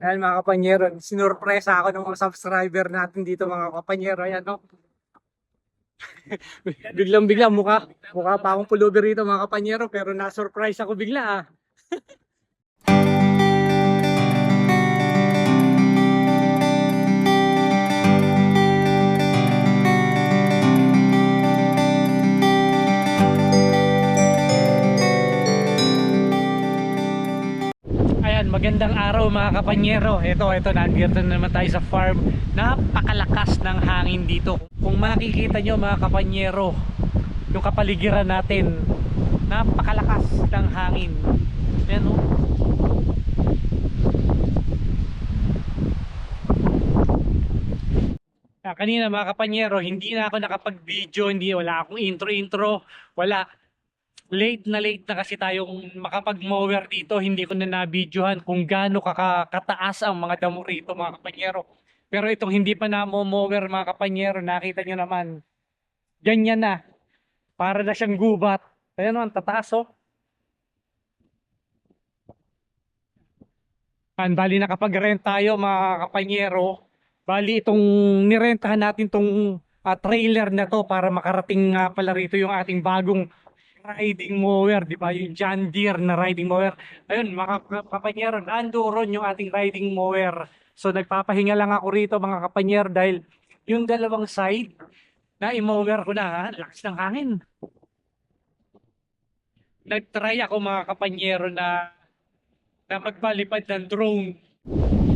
Ayan mga kapanyero, sinurpresa ako ng mga subscriber natin dito mga kapanyero. Ayan no. biglang bigla mukha, mukha pa akong pulubi rito mga kapanyero pero na-surprise ako bigla ah. Ayan, magandang araw mga kapanyero. Ito, ito, nandito na naman tayo sa farm. Napakalakas ng hangin dito. Kung makikita nyo mga kapanyero, yung kapaligiran natin, napakalakas ng hangin. Ayan o. Ah, kanina mga kapanyero, hindi na ako nakapag-video, hindi, wala akong intro-intro, wala late na late na kasi tayong makapag-mower dito. Hindi ko na na-videohan kung gaano kaka- kataas ang mga damo rito mga kapanyero. Pero itong hindi pa na mower mga kapanyero, nakita nyo naman. Ganyan na. Para na siyang gubat. Ayan ang tataas oh. Yan, bali nakapag-rent tayo mga kapanyero. Bali itong nirentahan natin tong ah, trailer na to para makarating nga pala rito yung ating bagong riding mower, di ba? Yung John Deere na riding mower. Ayun, mga kap- kapanyero, nandoon yung ating riding mower. So nagpapahinga lang ako rito mga kapanyero dahil yung dalawang side na i-mower ko na, ha? lakas ng hangin. Nag-try ako mga kapanyero na na magpalipad ng drone.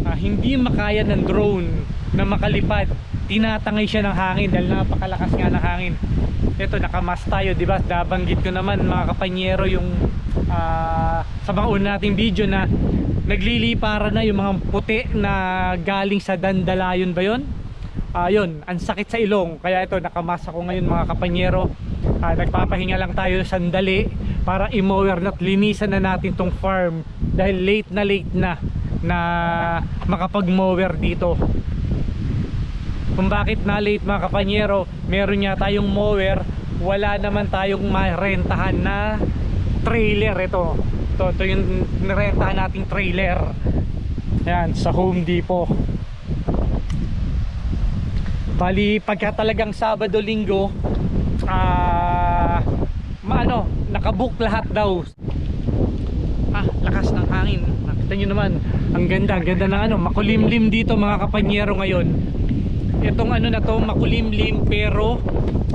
Ah, hindi makaya ng drone na makalipad. Tinatangay siya ng hangin dahil napakalakas nga ng hangin. Ito, nakamas tayo, di ba? Nabanggit ko naman mga kapanyero yung ah, sa mga una nating video na nagliliparan na yung mga puti na galing sa dandalayon ba yun? Ayun, ang sakit sa ilong. Kaya ito, nakamas ako ngayon mga kapanyero. Ah, nagpapahinga lang tayo sandali para i-mower at linisan na natin tong farm dahil late na late na na makapag-mower dito. Kung bakit na late mga kapanyero, meron nga tayong mower, wala naman tayong marentahan na trailer ito. Ito, ito yung nirentahan nating trailer. Yan, sa Home Depot. Bali, pagka talagang Sabado, Linggo, ah, maano, nakabook lahat daw. Ah, lakas ng hangin. Nakita nyo naman, ang ganda, ang ganda ng ano, makulimlim dito mga kapanyero ngayon. Itong ano na to, makulimlim pero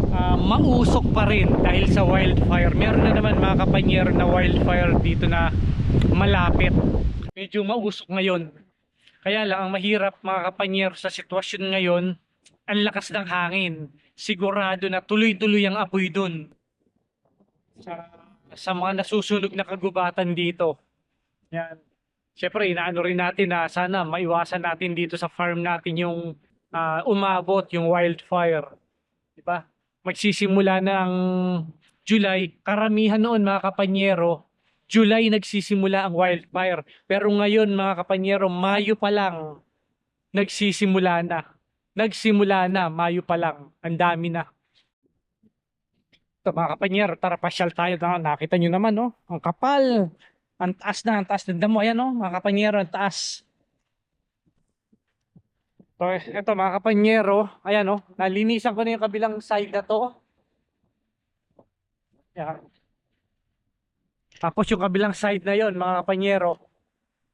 ah, mausok pa rin dahil sa wildfire. Meron na naman mga kapanyero na wildfire dito na malapit. Medyo mausok ngayon. Kaya lang, ang mahirap mga kapanyero sa sitwasyon ngayon, ang lakas ng hangin. Sigurado na tuloy-tuloy ang apoy dun. Sa, sa mga nasusunog na kagubatan dito. Yan. Siyempre, inaano rin natin na sana maiwasan natin dito sa farm natin yung ah, umabot yung wildfire. Di ba? Magsisimula na ang July. Karamihan noon mga kapanyero, July nagsisimula ang wildfire. Pero ngayon mga kapanyero, Mayo pa lang nagsisimula na. Nagsimula na, Mayo pa lang. Ang dami na. Ito mga kapanyero, tara pasyal tayo. Na, nakita nyo naman, no? Ang kapal. Ang taas na, ang taas. Tanda mo, ayan, no? Mga kapanyero, ang taas. So, ito mga kapanyero, ayan, no? Nalinisan ko na yung kabilang side na to. Yan. Tapos yung kabilang side na yon mga kapanyero.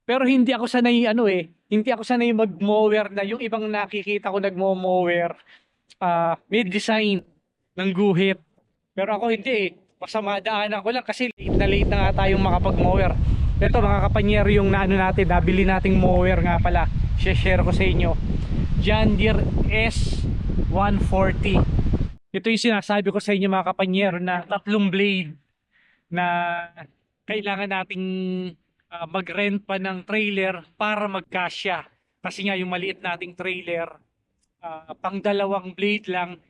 Pero hindi ako sanay ano eh, hindi ako sanay mag-mower na yung ibang nakikita ko nagmo-mower. ah may design ng guhit. Pero ako hindi eh. Basta madaanan ko lang kasi late na late na nga tayong makapag-mower. Ito mga kapanyero yung naano natin, nabili nating mower nga pala. Share ko sa inyo. John Deere S140. Ito yung sinasabi ko sa inyo mga kapanyero na tatlong blade na kailangan nating ah, mag-rent pa ng trailer para magkasya. Kasi nga yung maliit nating trailer, ah, pang dalawang blade lang,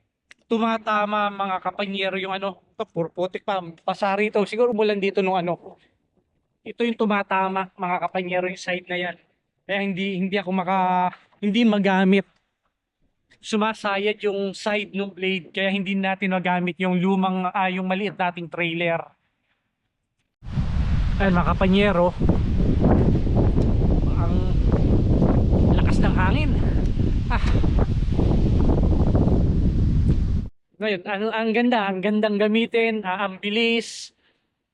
tumatama mga kapanyero yung ano, ito, puro putik pa, pasari ito. Siguro mulan dito nung ano. Ito yung tumatama mga kapanyero yung side na yan. Kaya hindi hindi ako maka hindi magamit. Sumasayad yung side ng blade kaya hindi natin magamit yung lumang ah, yung maliit nating trailer. Ayun mga kapanyero, ang hangin. Ah. Ngayon, ano ang ganda, ang gandang gamitin, ah, ang bilis.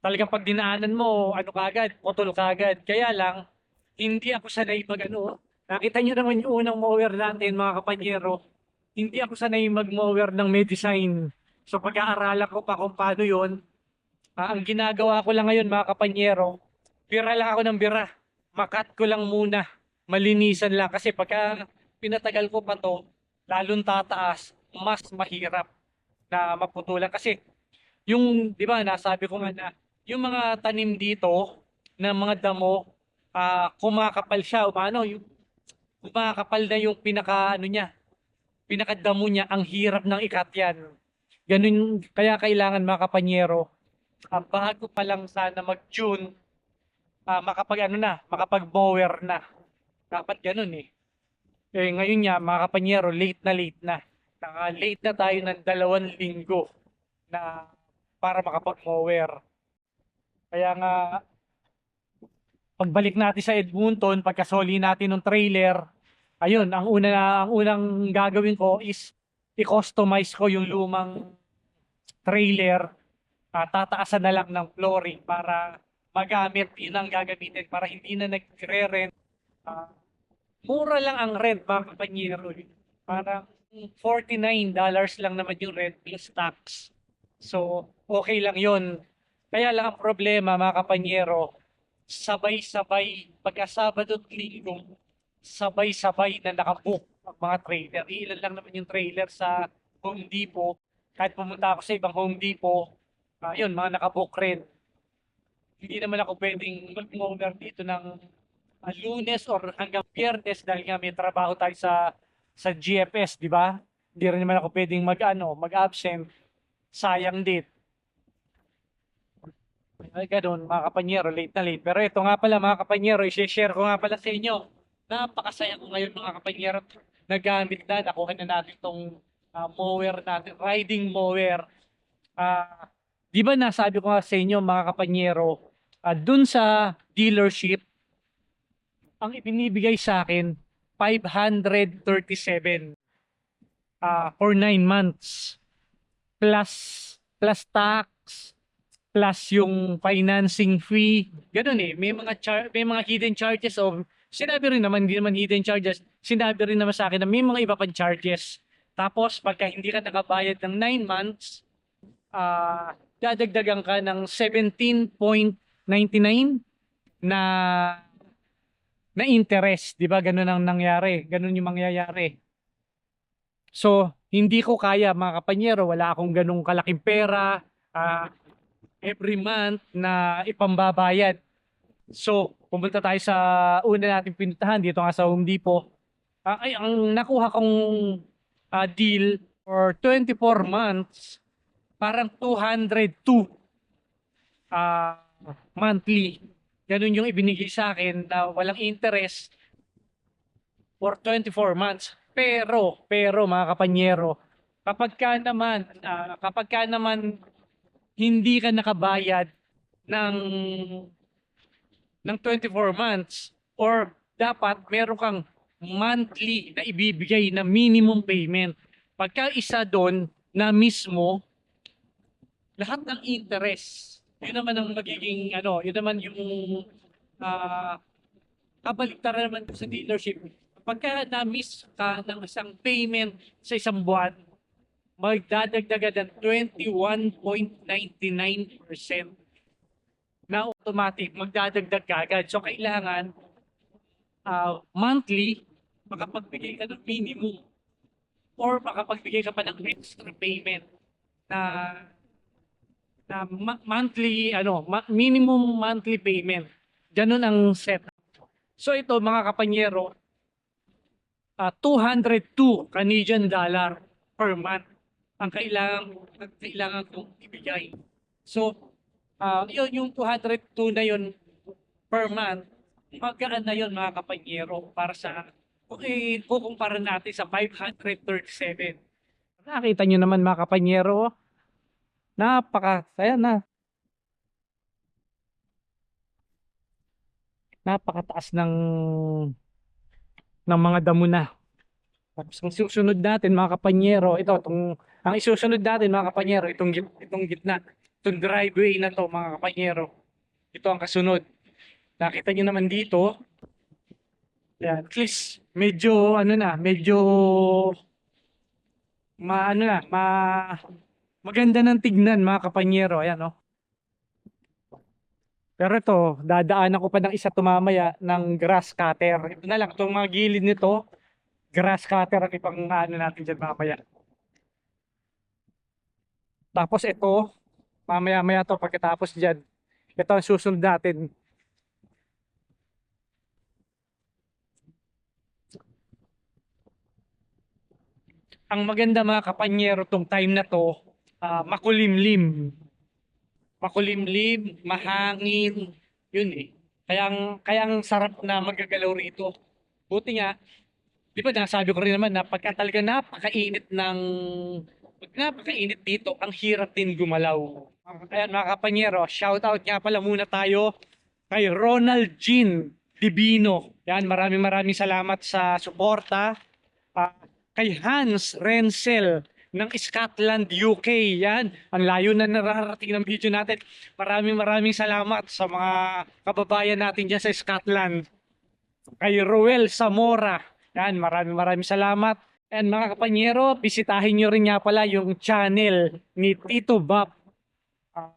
Talagang pag dinaanan mo, ano kagad, putol kagad. Kaya lang, hindi ako sanay mag ano. Nakita niyo naman yung unang mower natin, mga kapanyero. Hindi ako sanay mag-mower ng may. So pag-aaralan ko pa kung paano yun, ah, ang ginagawa ko lang ngayon, mga kapanyero, bira lang ako ng bira. Makat ko lang muna. Malinisan lang. Kasi pagka pinatagal ko pa to, lalong tataas, mas mahirap na maputulan. Kasi yung, di ba, nasabi ko nga na, yung mga tanim dito, na mga damo, ah kumakapal siya, o ano, yung, kumakapal na yung pinaka, ano niya, pinakadamo niya, ang hirap ng ikat yan. Ganun, kaya kailangan mga kapanyero, ah, bago pa lang sana mag-tune, ah, makapag ano na, makapag mower na. Dapat ganun eh. Eh ngayon niya, mga kapanyero, late na late na. Naka late na tayo ng dalawang linggo na para makapag mower. Kaya nga, pagbalik natin sa Edmonton, pagkasoli natin ng trailer, ayun, ang una ang unang gagawin ko is i-customize ko yung lumang trailer. Ah, tataasan na lang ng flooring para magamit yun ang gagamitin para hindi na nagre-rent. Ah, mura lang ang rent mga kapanyero. Parang $49 lang naman yung rent plus tax. So, okay lang yon. Kaya lang ang problema mga kapanyero, sabay-sabay, pagka Sabado at Linggo, sabay-sabay na nakabook ang mga trailer. Ilan lang naman yung trailer sa Home Depot. Kahit pumunta ako sa ibang Home Depot, ah, yun, mga nakabook rin. Hindi naman ako pwedeng mag-mover dito ng ah, lunes or hanggang biyernes dahil nga may trabaho tayo sa sa GFS, di ba? Hindi rin naman ako pwedeng mag-ano, mag-absent. Sayang din. Ay, ganun, mga kapanyero, late na late. Pero ito nga pala, mga kapanyero, i-share ko nga pala sa inyo. Napakasaya ko ngayon, mga kapanyero. Nagamit na, nakuha na natin itong mower natin, riding mower. Ah, di ba nasabi ko nga sa inyo, mga kapanyero, ah, dun sa dealership, ang ibinibigay sa akin, 537 ah for 9 months plus plus tax plus yung financing fee ganun eh may mga char- may mga hidden charges of sinabi rin naman hindi naman hidden charges sinabi rin naman sa akin na may mga iba pang charges tapos pagka hindi ka nakabayad ng 9 months ah dadagdagan ka ng 17.99 na na interest, 'di ba? Ganun ang nangyari. Ganun yung mangyayari. So, hindi ko kaya mga kapanyero, wala akong ganung kalaking pera ah, every month na ipambabayad. So, pumunta tayo sa una nating pinuntahan dito nga sa Home Depot. Ah, ay, ang nakuha kong ah, deal for 24 months, parang 202 ah, monthly. Ganun yung ibinigay sa akin na walang interest for 24 months. Pero, pero mga kapanyero, kapag ka naman, ah, kapag ka naman hindi ka nakabayad ng ng 24 months or dapat meron kang monthly na ibibigay na minimum payment. Pagka isa doon na mismo lahat ng interest yun naman ang magiging ano, yun naman yung ah kabaliktaran naman sa dealership. Pagka na-miss ka ng isang payment sa isang buwan, magdadagdagan ng 21.99% na automatic, magdadagdag ka agad. So, kailangan ah, monthly, makapagbigay ka ng minimum. Or makapagbigay ka pa ng extra payment na na monthly ano minimum monthly payment. Ganun ang setup. So ito mga kapanyero ah 202 Canadian dollar per month ang kailangan ang kailangan kong ibigay so ah yun yung 202 na yun per month magkaan na yun mga kapanyero para sa kung ikukumpara natin sa 537 nakita nyo naman mga kapanyero Napaka saya na. Napakataas ng ng mga damo na. Tapos ang susunod natin mga kapanyero, ito, itong, ang isusunod natin mga kapanyero, itong, itong gitna, itong driveway na to mga kapanyero. Ito ang kasunod. Nakita nyo naman dito, yan, at least, medyo, ano na, medyo, ma, ano na, ma, maganda ng tignan mga kapanyero, ayan, oh. Pero ito, dadaanan ko pa ng isa tumamaya ng grass cutter. Ito na lang, itong mga gilid nito, grass cutter ang ipang ano natin dyan mamaya. Tapos ito, mamaya-maya to pagkatapos dyan. Ito ang susunod natin. Ang maganda mga kapanyero tong time na to, ah, makulimlim. Makulimlim, mahangin, yun eh. Kaya ang, kaya ang sarap na magagalaw rito. Buti nga, di ba nasabi ko rin naman na pagka talaga napakainit ng pag napakainit dito, ang hirap din gumalaw. Ayan mga kapanyero, shout out nga pala muna tayo kay Ronald Jean Divino. Yan, maraming maraming salamat sa suporta. Ah, kay Hans Rensel ng Scotland, UK. Yan, ang layo na nararating ng video natin. Maraming maraming salamat sa mga kababayan natin dyan sa Scotland. Kay Roel Zamora. Yan, maraming maraming salamat. And mga kapanyero, bisitahin nyo rin nga pala yung channel ni Tito Bob ah,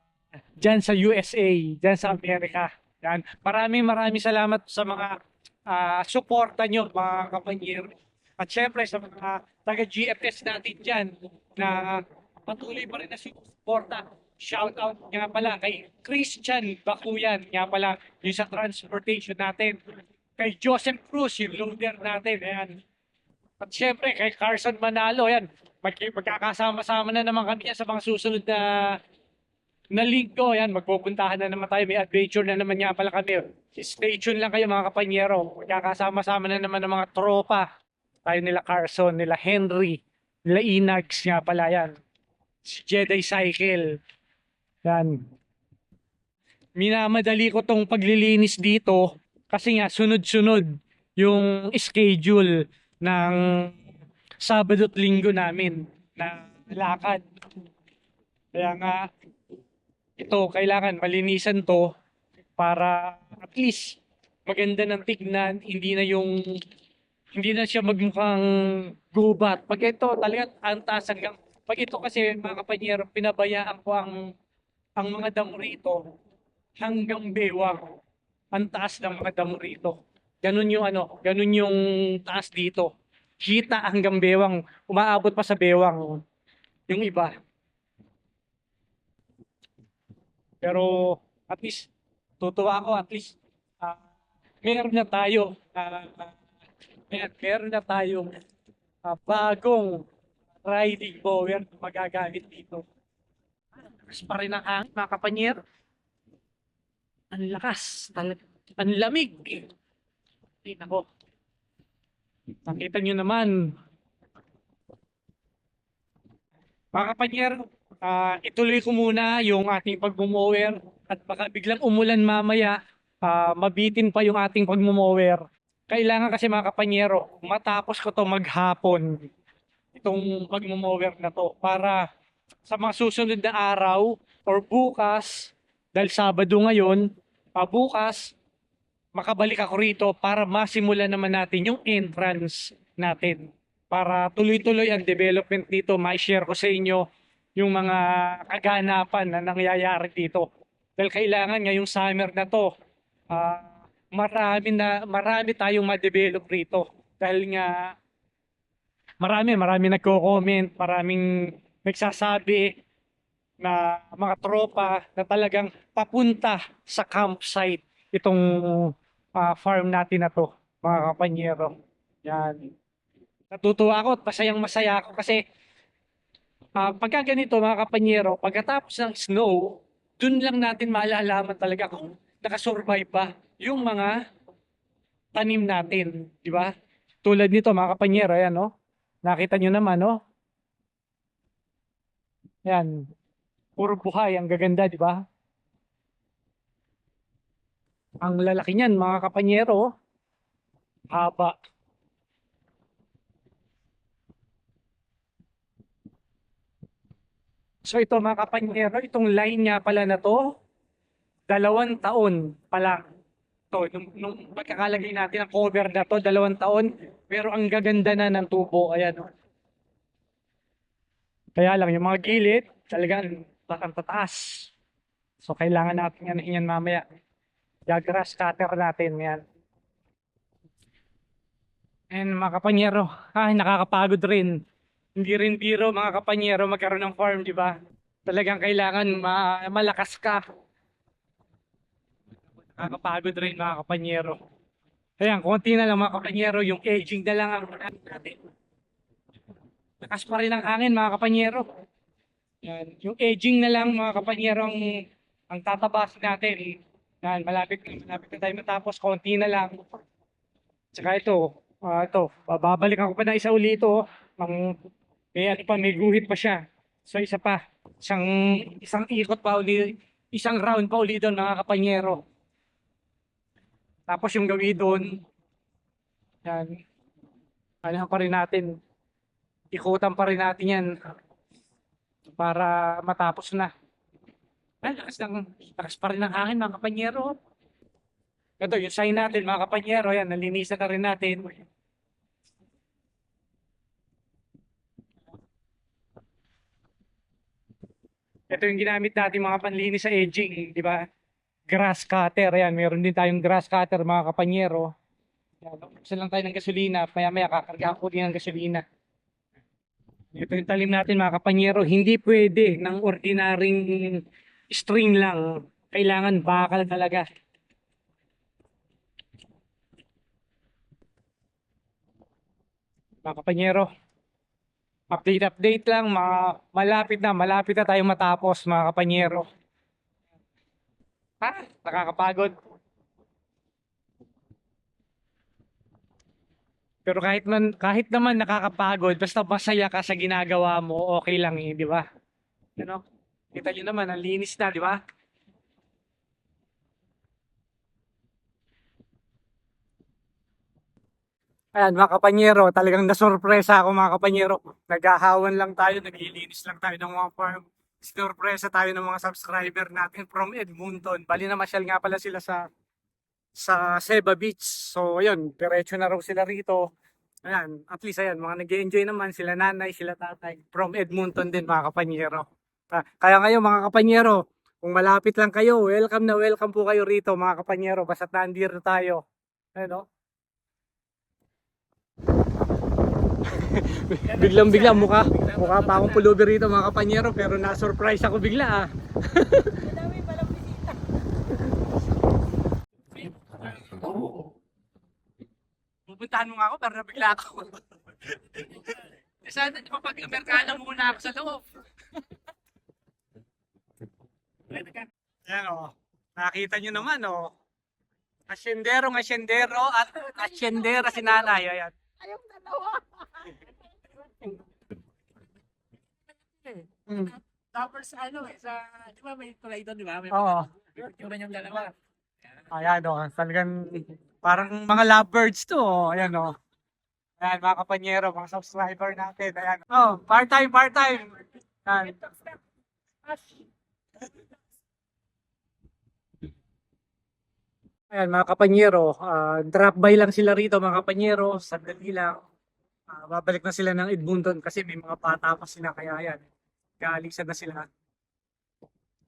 dyan sa USA, dyan sa Amerika. Yan. Maraming maraming salamat sa mga ah, suporta nyo mga kapanyero. At syempre sa mga taga GFS natin dyan na patuloy pa rin na suporta. Shout out nga pala kay Christian Bakuyan nga pala yung sa transportation natin. Kay Joseph Cruz, yung loader natin. Ayan. At syempre kay Carson Manalo. Ayan. Mag magkakasama-sama na naman kami sa mga susunod na na linggo. Ayan. Magpupuntahan na naman tayo. May adventure na naman nga pala kami. Stay tuned lang kayo mga kapanyero. Magkakasama-sama na naman ng mga tropa tayo nila Carson, nila Henry, nila Inags nga pala yan. Si Jedi Cycle. Yan. Minamadali ko tong paglilinis dito kasi nga sunod-sunod yung schedule ng Sabado at Linggo namin na lakad. Kaya nga ito kailangan malinisan to para at least maganda ng tignan, hindi na yung hindi na siya magmukhang gubat. Pag ito, talagang ang taas hanggang, pag ito kasi mga kapanyero, pinabayaan ko ang, ang mga damo rito hanggang bewang. Ang taas ng mga damo rito. Ganun yung ano, ganun yung taas dito. Kita hanggang bewang, umaabot pa sa bewang yung iba. Pero at least, tutuwa ako at least, ah, meron na tayo Ayan, meron na tayong ah, bagong riding mower na magagamit dito. Lakas pa rin ang hangin, mga kapanyero. Ang lakas. Ang lamig. Ay, nako. Nakita nyo naman. Mga kapanyero, ah, ituloy ko muna yung ating pagmumower at baka biglang umulan mamaya, ah, mabitin pa yung ating pagmumower kailangan kasi mga kapanyero, matapos ko to maghapon itong pagmumower na to para sa mga susunod na araw or bukas dahil Sabado ngayon, uh, makabalik ako rito para masimulan naman natin yung entrance natin. Para tuloy-tuloy ang development dito, ma-share ko sa inyo yung mga kaganapan na nangyayari dito. Dahil kailangan ngayong summer na to, ah, marami na marami tayong ma-develop rito. Dahil nga marami marami nagko-comment, maraming nagsasabi na mga tropa na talagang papunta sa campsite itong ah, farm natin na to, mga kapanyero. Yan. Natutuwa ako at masayang masaya ako kasi ah, pagka ganito mga kapanyero, pagkatapos ng snow, dun lang natin malalaman talaga kung nakasurvive ba yung mga tanim natin, di ba? Tulad nito mga kapanyero, ayan no? Nakita nyo naman, no? Yan. Puro buhay, ang gaganda, di ba? Ang lalaki niyan, mga kapanyero, oh. haba. So ito mga kapanyero, itong line niya pala na to, dalawang taon pala to. Nung, nung pagkakalagay natin ang cover na to, dalawang taon, pero ang gaganda na ng tubo. Ayan. Oh. Kaya lang, yung mga gilid, talagang bakang tataas. So kailangan natin yan, yan mamaya. Gagrass cutter natin, yan. And mga kapanyero, ay nakakapagod rin. Hindi rin biro mga kapanyero magkaroon ng farm, di ba? Talagang kailangan ma- malakas ka. Nakakapagod rin mga kapanyero. Ayan, konti na lang mga kapanyero, yung aging na lang ang ano natin. Lakas pa rin ang hangin mga kapanyero. Yan, yung aging na lang mga kapanyero ang, ang tatabas natin. Yan, malapit na, malapit na tayo matapos, konti na lang. Tsaka ito, ah, ito, babalikan ko pa na isa uli ito. Ang, may ano pa, may guhit pa siya. So isa pa, isang, isang ikot pa uli, isang round pa uli doon mga kapanyero. Tapos yung gawin doon, yan, ano pa rin natin, ikutan pa rin natin yan para matapos na. Ay, lakas, ng, lakas pa rin ng hangin mga kapanyero. Ito, yung sign natin mga kapanyero, yan, nalinisan na rin natin. Ito yung ginamit natin mga panlinis sa edging, di ba? Grass cutter, yan. Meron din tayong grass cutter mga kapanyero. Yan, lang tayo ng gasolina, maya maya kakargaan ko din ng gasolina. Ito yung talim natin mga kapanyero, hindi pwede ng ordinaryong string lang. Kailangan bakal talaga. Mga kapanyero, update update lang, mga malapit na, malapit na tayo matapos mga kapanyero. Ha? Nakakapagod. Pero kahit man kahit naman nakakapagod, basta masaya ka sa ginagawa mo, okay lang eh, di ba? Ano? Kita niyo naman, ang linis na, di ba? Ayan, mga kapanyero, talagang nasurpresa ako mga kapanyero. Naghahawan lang tayo, naglilinis lang tayo ng mga farm. Sinurpresa tayo ng mga subscriber natin from Edmonton. Bali na masyal nga pala sila sa sa Seba Beach. So, ayun, diretso na raw sila rito. Ayan, at least ayan, mga nag enjoy naman sila nanay, sila tatay. From Edmonton din mga kapanyero. Ah, Kaya ngayon mga kapanyero, kung malapit lang kayo, welcome na welcome po kayo rito mga kapanyero. Basta't nandito tayo. Ano? biglang bigla mukha mukha pa akong pulubi rito mga kapanyero pero na-surprise ako bigla ah. Pupuntahan mo nga ako pero nabigla ako. Sana mapag-Amerikana muna ako sa loob. Ayan o. Nakita nyo naman o. Asyendero, asyendero at asyendera si nanay. Ayan. Ayong dalawa. Mm. Tapos ano eh, sa, di ba may tulay doon, di ba? May Oo. picture yung dalawa. Ayan o. Talagang parang mga lovebirds to o. Ayan o. Ayan mga kapanyero, mga subscriber natin. Ayan. Oh, part-time, part-time. Ayan. Ayan mga kapanyero, ah, drop by lang sila rito mga kapanyero, sandali lang. Ah, babalik na sila ng Edmonton kasi may mga bata pa sila kaya yan. Kaalisan na sila.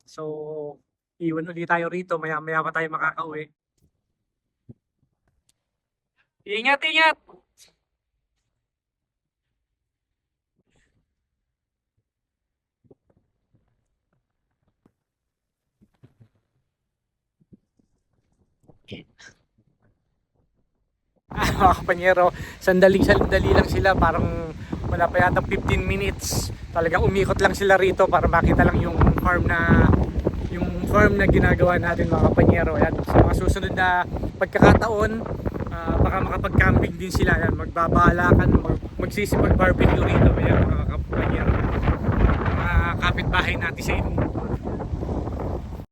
So, iwan ulit tayo rito, maya maya pa tayo makakauwi. Ingat, ingat! Ah, mga kapanyero, sandaling sandali lang sila, parang wala pa yata 15 minutes. Talagang umikot lang sila rito para makita lang yung farm na yung farm na ginagawa natin mga kapanyero. Yan, sa mga susunod na pagkakataon, ah, baka makapag-camping din sila. Yan, magbabalakan, mag, magsisipag barbecue rito. Yan, mga kapanyero. Mga kapitbahay natin sa